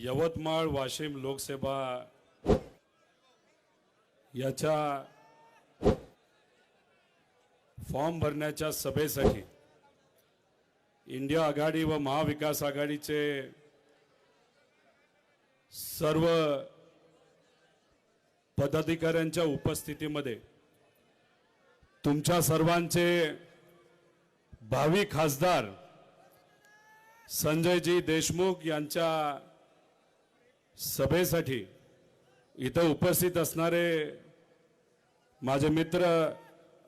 यवतमाळ वाशिम लोकसभा याच्या फॉर्म भरण्याच्या सभेसाठी इंडिया आघाडी व महाविकास आघाडीचे सर्व पदाधिकाऱ्यांच्या उपस्थितीमध्ये तुमच्या सर्वांचे भावी खासदार संजयजी देशमुख यांच्या सभेसाठी इथं उपस्थित असणारे माझे मित्र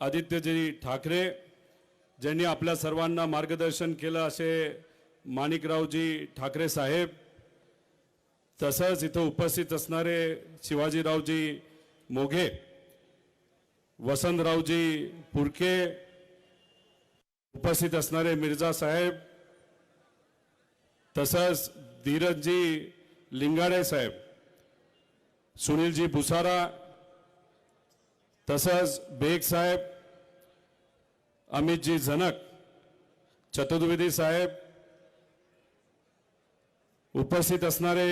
आदित्यजी ठाकरे ज्यांनी आपल्या सर्वांना मार्गदर्शन केलं असे माणिकरावजी ठाकरे साहेब तसंच इथं उपस्थित असणारे शिवाजीरावजी मोघे वसंतरावजी पुरके उपस्थित असणारे मिर्झा साहेब तसंच धीरजजी लिंगाडे साहेब सुनीलजी भुसारा तसंच बेग साहेब अमितजी झनक चतुर्वेदी साहेब उपस्थित असणारे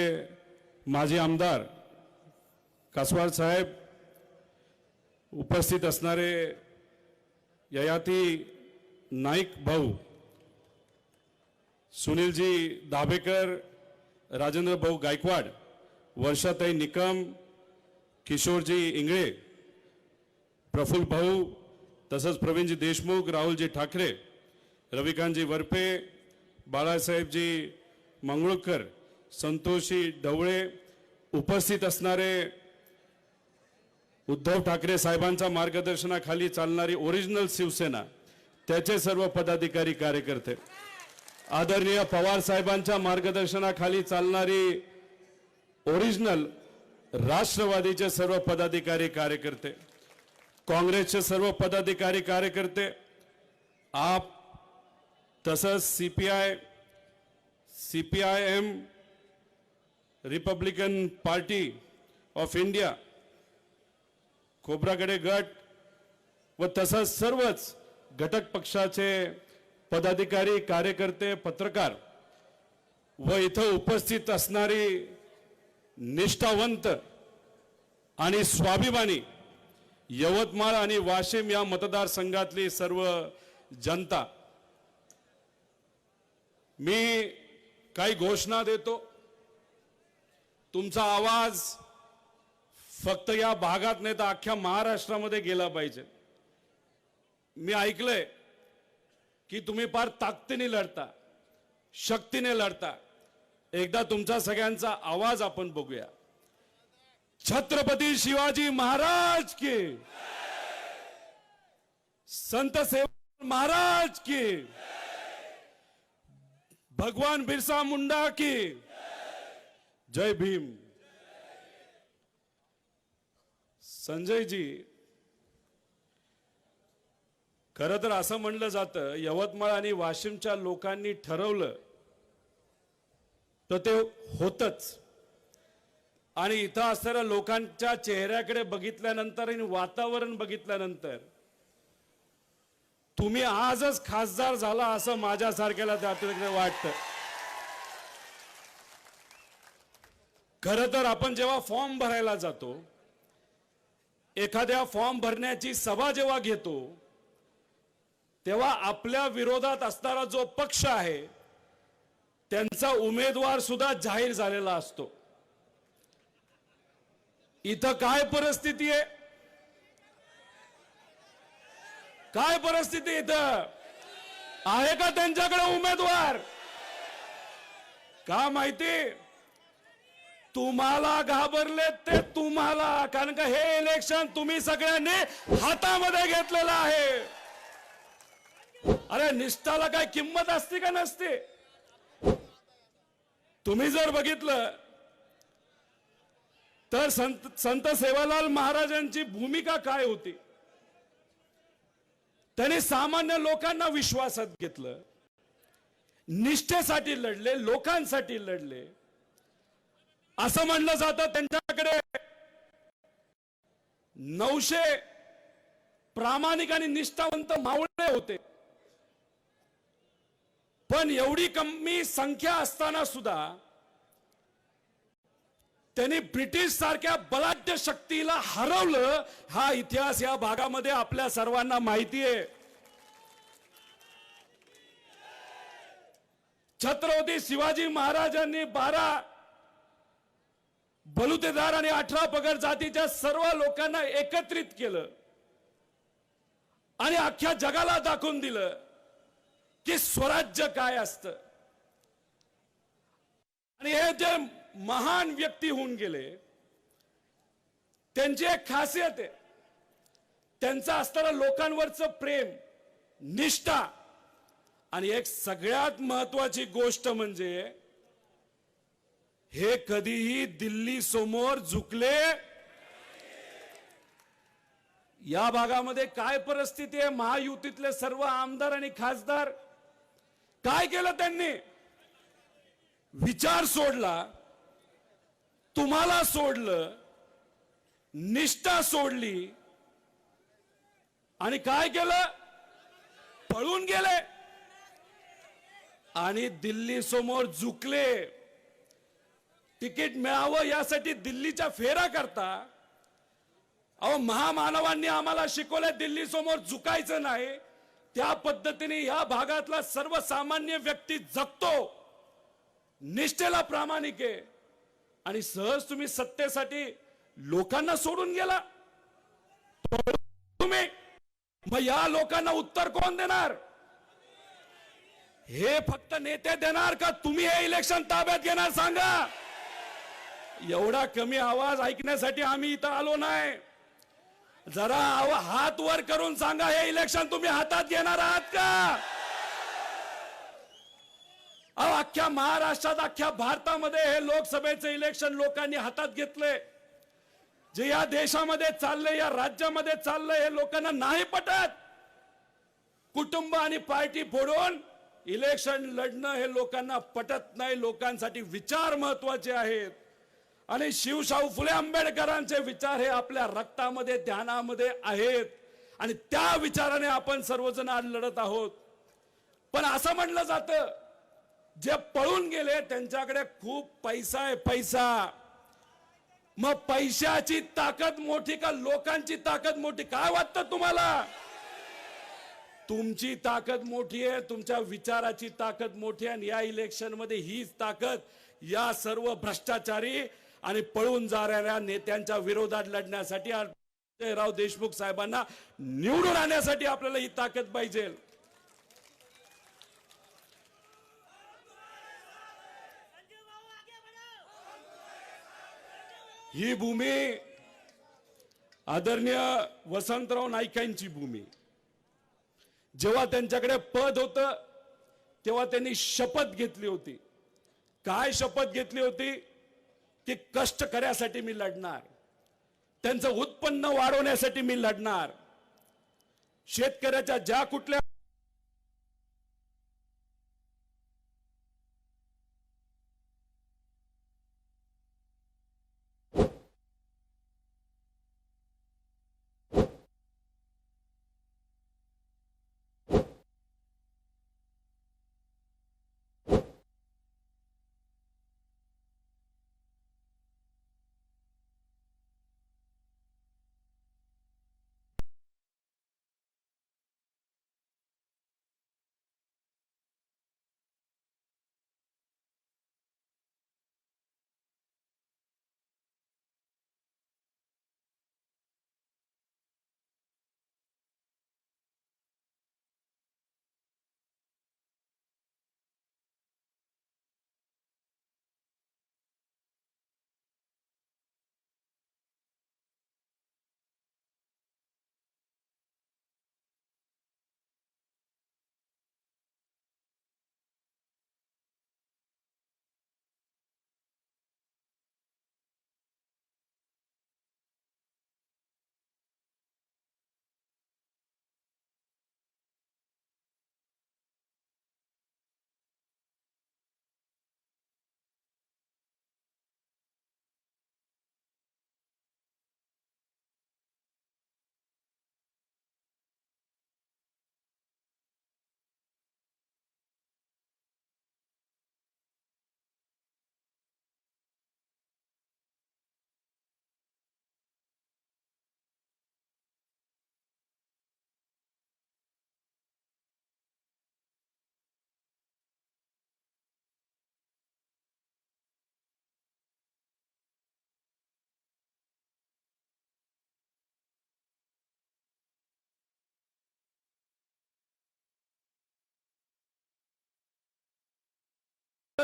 माजी आमदार कासवाल साहेब उपस्थित असणारे ययाती नाईक भाऊ सुनीलजी दाभेकर राजेंद्र भाऊ गायकवाड वर्षाताई निकम किशोरजी इंगळे प्रफुल्ल भाऊ तसंच प्रवीणजी देशमुख राहुलजी ठाकरे रविकांतजी वरपे बाळासाहेबजी मंगळूरकर संतोषी ढवळे उपस्थित असणारे उद्धव ठाकरे साहेबांच्या मार्गदर्शनाखाली चालणारी ओरिजिनल शिवसेना त्याचे सर्व पदाधिकारी कार्यकर्ते. आदरणीय पवार साहेबांच्या मार्गदर्शनाखाली चालणारी ओरिजिनल राष्ट्रवादीचे सर्व पदाधिकारी कार्यकर्ते काँग्रेसचे सर्व पदाधिकारी कार्यकर्ते आप तसंच C P I C P I M Republican Party of India Khobragade गट व तसंच सर्वच घटक पक्षाचे पदाधिकारी कार्यकर्ते पत्रकार व इथं उपस्थित असणारी निष्ठावंत आणि स्वाभिमानी यवतमाळ आणि वाशिम या मतदारसंघातली सर्व जनता. मी काही घोषणा देतो. तुमचा आवाज फक्त या भागात नाही तर अख्ख्या महाराष्ट्रामध्ये गेला पाहिजे. मी ऐकलंय. की तुम्ही फार ताकदीने लढता शक्तीने लढता. एकदा तुमचा सगळ्यांचा आवाज आपण बघूया. छत्रपती शिवाजी महाराज की. संत सेवा महाराज की. भगवान बिरसा मुंडा की. जय भीम. संजय जी खरं तर असं म्हणलं जातं यवतमाळ आणि वाशिमच्या लोकांनी ठरवलं तर ते होतच. आणि इथं असणाऱ्या लोकांच्या चेहऱ्याकडे बघितल्यानंतर आणि वातावरण बघितल्यानंतर तुम्ही आजच खासदार झाला असं माझ्यासारख्याला त्यातून वाटतं. खरं तर आपण जेव्हा फॉर्म भरायला जातो एखाद्या फॉर्म भरण्याची सभा जेव्हा घेतो तेव्हा आपल्या विरोधात असणारा जो पक्ष आहे त्यांचा उमेदवार सुद्धा जाहीर झालेला असतो. इथं काय परिस्थिती आहे? काय परिस्थिती इथं? आहे का त्यांच्याकडे उमेदवार? का माहिती? तुम्हाला घाबरले ते तुम्हाला कारण का हे इलेक्शन तुम्ही सगळ्यांनी हातामध्ये घेतलेलं आहे. अरे निष्ठाला काय किंमत असते का नसते? तुम्ही जर बघितलं तर संत संत सेवालाल महाराजांची भूमिका काय होती? त्यांनी सामान्य लोकांना विश्वासात घेतलं निष्ठेसाठी लढले लोकांसाठी लढले. असं म्हणलं जातं त्यांच्याकडे नऊशे प्रामाणिक आणि निष्ठावंत मावळे होते. पण एवढी कमी संख्या असताना सुद्धा त्यांनी ब्रिटिश सारख्या बलाढ्य शक्तीला हरवलं हा इतिहास या भागामध्ये आपल्या सर्वांना माहिती आहे. छत्रपती शिवाजी महाराजांनी बारा बलुतेदार आणि अठरा पगड जातीच्या सर्व लोकांना एकत्रित केलं आणि अख्ख्या जगाला दाखवून दिलं. स्वराज्य काय असतं? आणि हे जे महान व्यक्ती होऊन गेले त्यांची एक खासियत आहे. त्यांचं असणारं लोकांवरचं प्रेम निष्ठा आणि एक सगळ्यात महत्वाची गोष्ट म्हणजे हे कधीही दिल्ली समोर झुकले या भागामध्ये काय परिस्थिती आहे? महायुतीतले सर्व आमदार आणि खासदार काय केलं त्यांनी? विचार सोडला तुम्हाला सोडलं निष्ठा सोडली आणि काय केलं? पळून गेले. आणि दिल्ली समोर झुकले. तिकीट मिळावं यासाठी दिल्लीच्या फेरा करता. अहो महामानवांनी आम्हाला शिकवलं दिल्ली समोर झुकायचं नाही. त्या पद्धतीने या भागातला सर्वसामान्य व्यक्ती जगतो. निष्ठेला प्रामाणिक आहे. आणि सहज तुम्ही सत्तेसाठी लोकांना सोडून गेला. तुम्ही मग या लोकांना उत्तर कोण देणार? हे फक्त नेते देणार का तुम्ही हे इलेक्शन ताब्यात घेणार सांगा. एवढा कमी आवाज ऐकण्यासाठी आम्ही इथं आलो नाही. जरा हात वर करून सांगा हे इलेक्शन तुम्ही हातात घेणार आहात का? अहो अख्ख्या महाराष्ट्रात अख्ख्या भारतामध्ये हे लोकसभेचं इलेक्शन लोकांनी हातात घेतले जे या देशामध्ये चाललंय या राज्यामध्ये चाललंय हे लोकांना नाही पटत. कुटुंब आणि पार्टी फोडून इलेक्शन लढणं हे लोकांना पटत नाही. लोकांसाठी विचार महत्त्वाचे आहेत. आणि शिवशाहू फुले आंबेडकरांचे विचार हे आपल्या रक्तामध्ये ध्यानामध्ये आहेत. आणि त्या विचाराने आपण सर्वजण आज लढत आहोत. पण असं म्हणलं जातं जे पळून गेले त्यांच्याकडे खूप पैसा आहे पैसा. मग पैशाची ताकद मोठी का लोकांची ताकद मोठी? काय वाटतं तुम्हाला? तुमची ताकद मोठी आहे तुमच्या विचाराची ताकद मोठी आहे आणि या इलेक्शनमध्ये हीच ताकद या सर्व भ्रष्टाचारी आणि पळून जाणाऱ्या नेत्यांच्या विरोधात लढण्यासाठी राव देशमुख साहेबांना निवडून आणण्यासाठी आपल्याला ही ताकद पाहिजे. ही भूमी आदरणीय वसंतराव नाईकांची भूमी. जेव्हा त्यांच्याकडे पद होत तेव्हा त्यांनी शपथ घेतली होती. काय शपथ घेतली होती? की कष्ट करण्यासाठी मी लढणार. त्यांचं उत्पन्न वाढवण्यासाठी मी लढणार. शेतकऱ्याच्या ज्या कुठल्या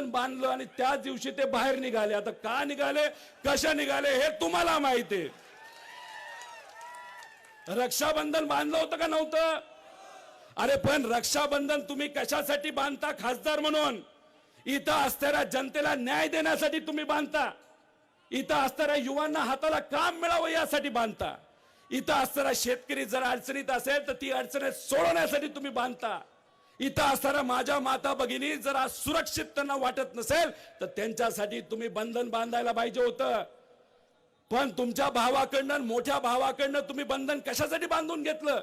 बांधलं आणि त्याच दिवशी ते बाहेर निघाले. आता का निघाले? कशा निघाले हे तुम्हाला माहीत आहे. रक्षाबंधन बांधलं होतं का नव्हतं? अरे पण रक्षाबंधन तुम्ही कशासाठी बांधता खासदार म्हणून? इथं असणाऱ्या जनतेला न्याय देण्यासाठी तुम्ही बांधता. इथं असणाऱ्या युवांना हाताला काम मिळावं यासाठी बांधता. इथं असणारा शेतकरी जर अडचणीत असेल तर ती अडचणी सोडवण्यासाठी तुम्ही बांधता. इथं असणाऱ्या माझ्या माता भगिनी जर आज सुरक्षित त्यांना वाटत नसेल तर त्यांच्यासाठी तुम्ही बंधन बांधायला पाहिजे होतं. पण तुमच्या भावाकडनं मोठ्या भावाकडनं तुम्ही बंधन कशासाठी बांधून घेतलं?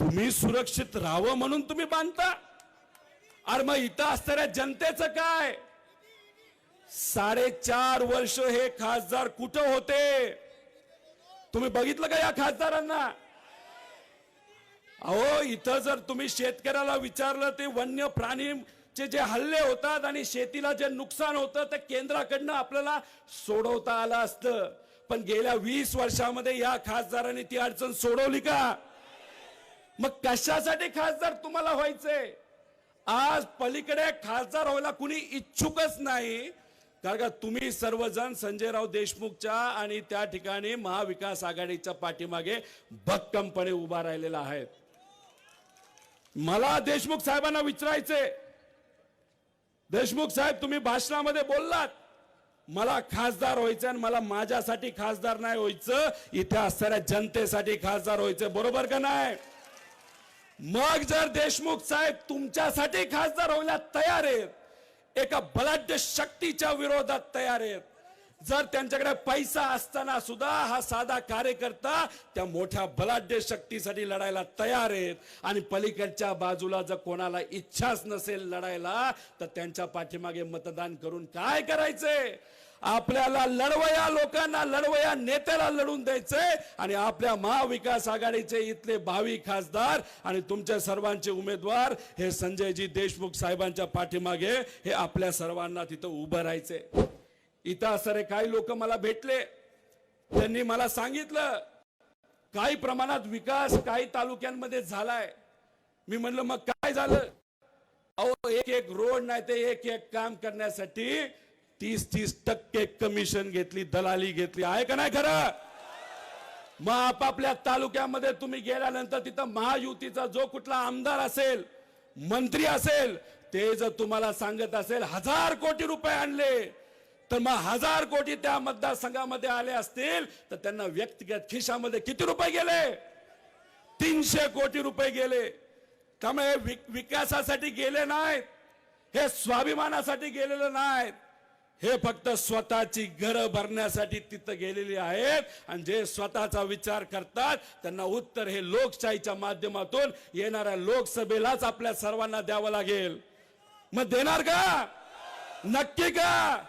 तुम्ही सुरक्षित राहावं म्हणून तुम्ही बांधता? अरे मग इथं असणाऱ्या जनतेचं काय? साडेचार वर्ष हे खासदार कुठं होते? तुम्ही बघितलं का या खासदारांना? अहो इथं जर तुम्ही शेतकऱ्याला विचारलं ते वन्य प्राणीचे जे हल्ले होतात आणि शेतीला जे नुकसान होतं ते केंद्राकडनं आपल्याला सोडवता आलं असतं. पण गेल्या वीस वर्षामध्ये या खासदारांनी ती अडचण सोडवली का? मग कशासाठी खासदार तुम्हाला व्हायचंय आज पलीकडे खासदार व्हायला कुणी इच्छुकच नाही. कारण का तुम्ही सर्वजण संजयराव देशमुखच्या आणि त्या ठिकाणी महाविकास आघाडीच्या पाठीमागे भक्कमपणे उभा राहिलेला आहेत. मला देशमुख साहेबांना विचारायचे देशमुख साहेब तुम्ही भाषणामध्ये बोललात. मला खासदार व्हायचं आणि मला माझ्यासाठी खासदार नाही व्हायचं. इथे असणाऱ्या जनतेसाठी खासदार व्हायचं बरोबर का नाही? मग जर देशमुख साहेब तुमच्यासाठी खासदार व्हायला तयार आहेत एका बलाढ्य शक्तीच्या विरोधात तयार आहेत जर त्यांच्याकडे पैसा असताना सुद्धा हा साधा कार्यकर्ता त्या मोठ्या बलाढ्य शक्तीसाठी लढायला तयार आहेत आणि पलीकडच्या बाजूला जर कोणाला इच्छाच नसेल लढायला तर त्यांच्या पाठीमागे मतदान करून काय करायचंय आपल्याला लढवया लोकांना लढवया नेत्याला लढून द्यायचंय आणि आपल्या महाविकास आघाडीचे इथले भावी खासदार आणि तुमच्या सर्वांचे उमेदवार हे संजयजी देशमुख साहेबांच्या पाठीमागे हे आपल्या सर्वांना तिथं उभं राहायचे. इथं असणारे काही लोक मला भेटले. त्यांनी मला सांगितलं काही प्रमाणात विकास काही तालुक्यांमध्ये झालाय. मी म्हणलं मग काय झालं? अहो एक एक रोड नाही ते एक एक काम करण्यासाठी तीस तीस टक्के कमिशन घेतली दलाली घेतली. आहे का नाही खरं? मग आपापल्या तालुक्यामध्ये तुम्ही गेल्यानंतर तिथं महायुतीचा जो कुठला आमदार असेल मंत्री असेल ते जर तुम्हाला सांगत असेल हजार कोटी रुपये आणले. तर मग हजार कोटी त्या मतदारसंघामध्ये आले असतील तर त्यांना व्यक्तिगत खिशामध्ये किती रुपये गेले? तीनशे कोटी रुपये गेले. त्यामुळे विक विकासासाठी गेले नाहीत? हे स्वाभिमानासाठी गेलेले नाहीत? हे फक्त स्वतःची घरं भरण्यासाठी तिथं गेलेली आहेत. आणि जे स्वतःचा विचार करतात त्यांना उत्तर हे लोकशाहीच्या माध्यमातून येणाऱ्या लोकसभेलाच आपल्या सर्वांना द्यावं लागेल. मग देणार का? नक्की का?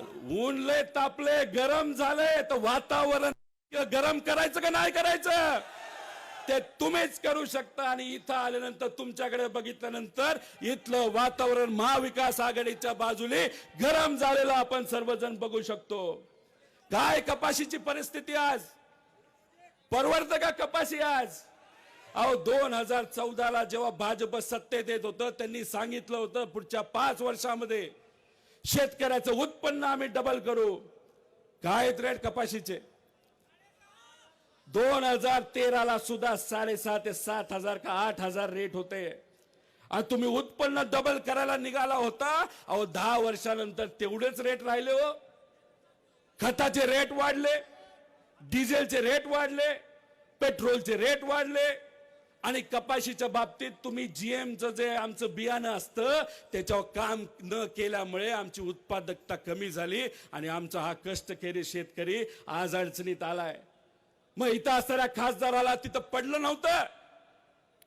ऊन लय तापले गरम झाले तर वातावरण गरम करायचं का नाही करायचं? ते तुम्हीच करू शकता. आणि इथं आल्यानंतर तुमच्याकडे बघितल्यानंतर इथलं वातावरण महाविकास आघाडीच्या बाजूने गरम झालेलं आपण सर्वजण बघू शकतो. काय कपाशीची परिस्थिती आज? परवडतं का कपाशी आज? अहो दोन हजार चौदाला जेव्हा भाजप सत्तेत येत होतं त्यांनी सांगितलं होतं पुढच्या पाच वर्षामध्ये शेतकऱ्याचं उत्पन्न आम्ही डबल करू. काय रेट कपाशीचे. दोन हजार तेराला सुद्धा साडेसहा ते सात हजार का आठ हजार रेट होते. आणि तुम्ही उत्पन्न डबल करायला निघाला होता अहो दहा वर्षानंतर तेवढेच रेट राहिले हो. खताचे रेट वाढले डिझेलचे रेट वाढले पेट्रोलचे रेट वाढले आणि कपाशीच्या बाबतीत तुम्ही जीएमचं जे आमचं बियाणं असतं त्याच्यावर काम न केल्यामुळे आमची उत्पादकता कमी झाली आणि आमचा हा कष्टकरी शेतकरी आज अडचणीत आलाय. मग इथं असणाऱ्या खासदाराला तिथं पडलं नव्हतं.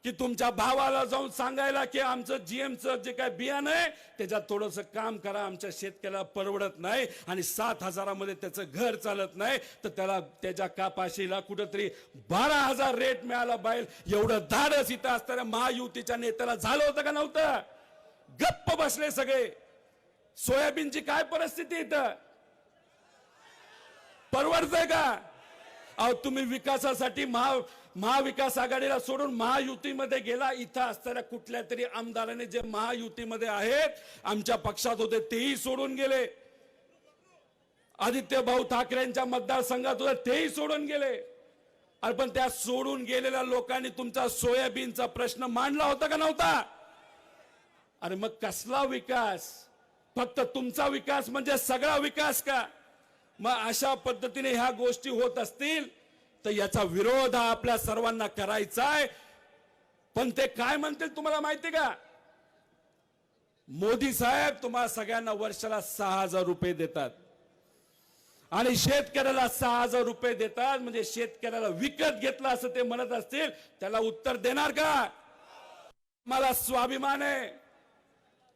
की तुमच्या भावाला जाऊन सांगायला की आमचं जीएमचं जे काय बियाणं आहे त्याच्यात थोडंसं काम करा आमच्या शेतकऱ्याला परवडत नाही आणि सात हजारामध्ये त्याचं घर चालत नाही तर त्याला त्याच्या कापाशीला कुठंतरी बारा हजार रेट मिळाला पाहिजे एवढं धाडस इथं असणाऱ्या महायुतीच्या नेत्याला झालं होतं का नव्हतं? गप्प बसले सगळे. सोयाबीनची काय परिस्थिती इथं? परवडतंय का? अहो तुम्ही विकासासाठी महा महाविकास आघाडीला सोडून महायुतीमध्ये गेला. इथं असणाऱ्या कुठल्या तरी आमदाराने जे महायुतीमध्ये आहेत आमच्या पक्षात होते तेही सोडून गेले. आदित्य भाऊ ठाकरेंच्या मतदारसंघात होते तेही सोडून गेले. अरे पण त्या सोडून गेलेल्या लोकांनी तुमचा सोयाबीनचा प्रश्न मांडला होता का नव्हता? अरे मग कसला विकास? फक्त तुमचा विकास म्हणजे सगळा विकास का? मग अशा पद्धतीने ह्या गोष्टी होत असतील तर याचा विरोध हा आपल्या सर्वांना करायचा आहे. पण ते काय म्हणतील तुम्हाला माहिती का? मोदी साहेब तुम्हाला सगळ्यांना वर्षाला सहा हजार रुपये देतात. आणि शेतकऱ्याला सहा हजार रुपये देतात म्हणजे शेतकऱ्याला विकत घेतला असं ते म्हणत असतील त्याला उत्तर देणार का? मला स्वाभिमान आहे.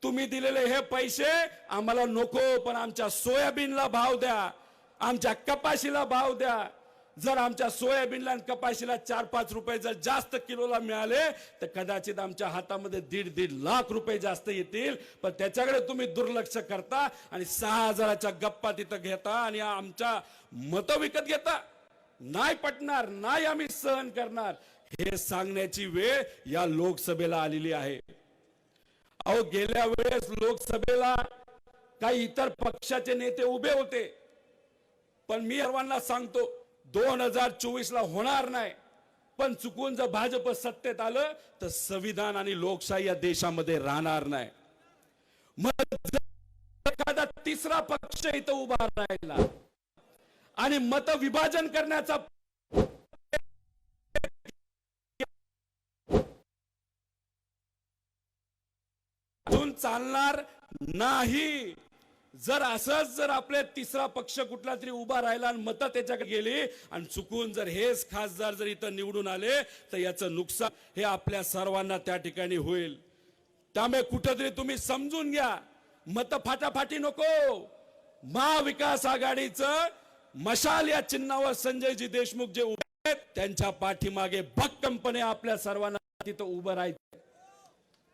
तुम्ही दिलेले हे पैसे आम्हाला नको पण आमच्या सोयाबीनला भाव द्या आमच्या कपाशीला भाव द्या. जर आमच्या सोयाबीनला आणि कपाशीला चार पाच रुपये जर जास्त किलोला मिळाले तर कदाचित आमच्या हातामध्ये दीड दीड लाख रुपये जास्त येतील. पण त्याच्याकडे तुम्ही दुर्लक्ष करता आणि सहा हजाराच्या गप्पा तिथं घेता आणि आमच्या मतं विकत घेता. नाही पटणार नाही आम्ही सहन करणार. हे सांगण्याची वेळ या लोकसभेला आलेली आहे. अहो गेल्या वेळेस लोकसभेला काही इतर पक्षाचे नेते उभे होते. पण मी सर्वांना सांगतो दोन हजार चोवीसला होणार नाही. पण चुकून जर भाजप सत्तेत आलं तर संविधान आणि लोकशाही या देशामध्ये राहणार नाही. मग एखादा तिसरा पक्ष इथं उभा राहिला आणि मत विभाजन करण्याचा अजून चालणार नाही. जर असंच जर आपले तिसरा पक्ष कुठला तरी उभा राहिला आणि मतं त्याच्याकडे गेली आणि चुकून जर हेच खासदार जर इथं निवडून आले तर याचं नुकसान हे आपल्या सर्वांना त्या ठिकाणी होईल. त्यामुळे कुठंतरी तुम्ही समजून घ्या मत फाटाफाटी नको. महाविकास आघाडीचं मशाल या चिन्हावर संजयजी देशमुख जे उभे आहेत त्यांच्या पाठीमागे भक्कमपणे आपल्या सर्वांना तिथं उभं राहायचं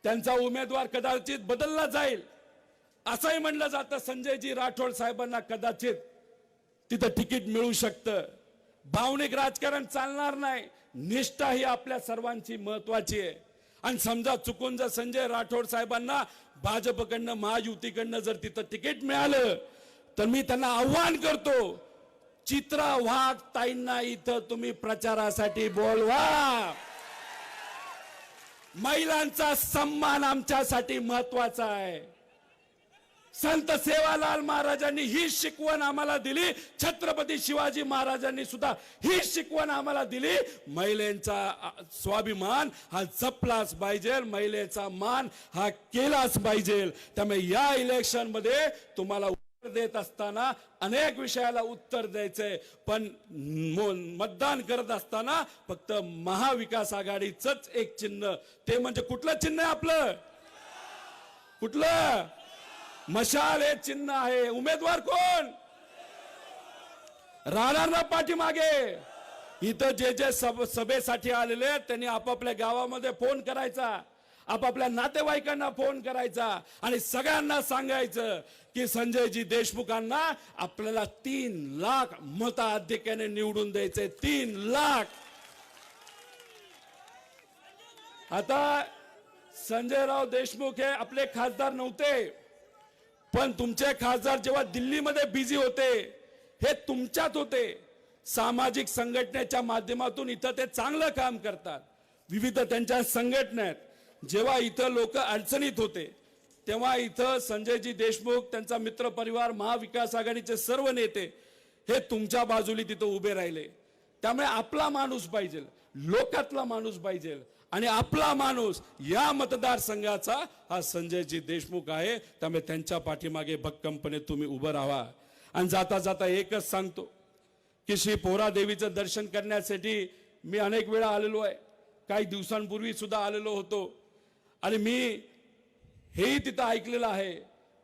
त्यांचा उमेदवार कदाचित बदलला जाईल. असंही म्हणलं जातं संजयजी राठोड साहेबांना कदाचित तिथं तिकीट मिळू शकतं. भावनिक राजकारण चालणार नाही. निष्ठा ही आपल्या सर्वांची महत्वाची आहे. आणि समजा चुकून जर संजय राठोड साहेबांना भाजपकडनं महायुतीकडनं जर तिथं तिकीट मिळालं तर मी त्यांना आव्हान करतो चित्रा वाघ ताईंना इथं तुम्ही प्रचारासाठी बोलवा. महिलांचा सन्मान आमच्यासाठी महत्त्वाचा आहे. संत सेवालाल महाराजांनी ही शिकवण आम्हाला दिली. छत्रपती शिवाजी महाराजांनी सुद्धा ही शिकवण आम्हाला दिली. महिलेचा स्वाभिमान हा जपलाच पाहिजे. महिलेचा मान हा केलाच पाहिजे. त्यामुळे या इलेक्शनमध्ये तुम्हाला उत्तर देत असताना अनेक विषयाला उत्तर द्यायचंय. पण मतदान करत असताना फक्त महाविकास आघाडीच एक चिन्ह. ते म्हणजे कुठलं चिन्ह आहे आपलं? कुठलं? मशाल हे चिन्ह आहे. उमेदवार कोण? राहणार ना पाठीमागे. इथं जे जे सब सभेसाठी आलेले आहेत, त्यांनी आपापल्या गावामध्ये फोन करायचा. आपापल्या नातेवाईकांना फोन करायचा. आणि सगळ्यांना सांगायचं की संजयजी देशमुखांना आपल्याला तीन लाख मताधिक्याने निवडून द्यायचे तीन लाख. आता संजयराव देशमुख हे आपले खासदार नव्हते. पण तुमचे खासदार जेव्हा दिल्लीमध्ये बिझी होते हे तुमच्यात होते. सामाजिक संघटनेच्या माध्यमातून इथं ते चांगलं काम करतात. विविध त्यांच्या संघटना आहेत. जेव्हा इथं लोक अडचणीत होते तेव्हा इथं संजयजी देशमुख त्यांचा मित्र परिवार महाविकास आघाडीचे सर्व नेते हे तुमच्या बाजूली तिथं उभे राहिले. त्यामुळे आपला माणूस पाहिजे लोकातला माणूस पाहिजे. आणि आपला माणूस या मतदारसंघाचा हा संजयजी देशमुख आहे. त्यामुळे त्यांच्या पाठीमागे भक्कमपणे तुम्ही उभं राहा. आणि जाता जाता एकच सांगतो की श्री पोहरा देवीचं दर्शन करण्यासाठी मी अनेक वेळा आलेलो आहे. काही दिवसांपूर्वी सुद्धा आलेलो होतो. आणि मी हेही तिथं ऐकलेलं आहे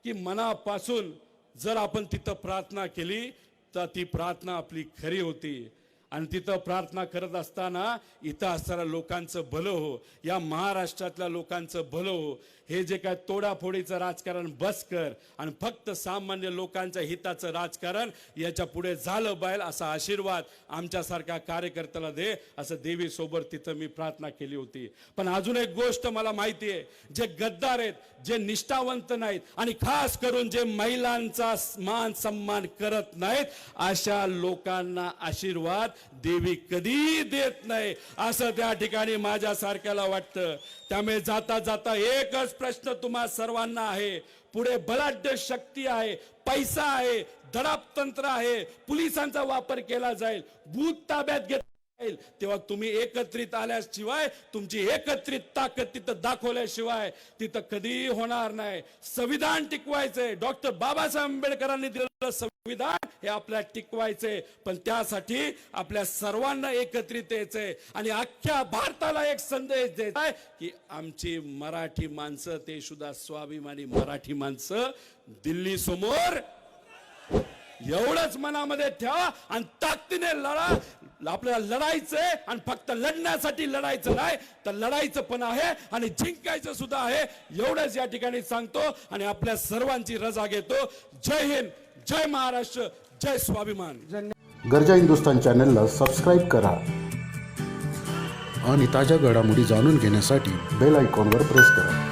की मनापासून जर आपण तिथं प्रार्थना केली तर ती प्रार्थना आपली खरी होती. आणि तिथं प्रार्थना करत असताना इथं असणाऱ्या लोकांचं भलं हो. या महाराष्ट्रातल्या लोकांचं भलं हो. हे जे काय तोडाफोडीचं राजकारण बस कर आणि फक्त सामान्य लोकांच्या हिताचं राजकारण याच्यापुढे झालं बैल असा आशीर्वाद आमच्यासारख्या कार्यकर्त्याला दे असं देवीसोबत तिथं मी प्रार्थना केली होती. पण अजून एक गोष्ट मला माहिती आहे जे गद्दार आहेत जे निष्ठावंत नाहीत आणि खास करून जे महिलांचा मान सन्मान करत नाहीत अशा लोकांना आशीर्वाद देवी कधी देत नाही असं त्या ठिकाणी माझ्यासारख्याला वाटतं. त्यामुळे जाता जाता एकच प्रश्न तुम्हा सर्वांना आहे. पुढे बलाढ्य शक्ती आहे पैसा आहे दडाप तंत्र आहे पोलिसांचा वापर केला जाईल. भूत ताब्यात घेत तेव्हा तुम्ही एकत्रित आल्याशिवाय तुमची एकत्रित ताकद तिथं दाखवल्याशिवाय तिथं कधी होणार नाही. संविधान टिकवायचंय. डॉक्टर बाबासाहेब आंबेडकरांनी दिलेलं संविधान हे आपल्याला टिकवायचंय. पण त्यासाठी आपल्या सर्वांना एकत्रित यायचंय. आणि अख्ख्या भारताला एक संदेश द्यायचा आहे की आमची मराठी माणसं ते सुद्धा स्वाभिमानी मराठी माणसं दिल्ली समोर एवढंच मनामध्ये ठेवा आणि ताकदीने लढा. आपल्याला लढायचंय आणि फक्त लढण्यासाठी लढायचं नाही तर लढायचं पण आहे आणि जिंकायचं सुद्धा आहे. एवढंच या ठिकाणी सांगतो आणि आपल्या सर्वांची रजा घेतो. जय हिंद जय महाराष्ट्र जय स्वाभिमान. गरजा हिंदुस्तान चॅनलला सबस्क्राईब करा आणि ताज्या घडामोडी जाणून घेण्यासाठी बेल आयकॉनवर प्रेस करा.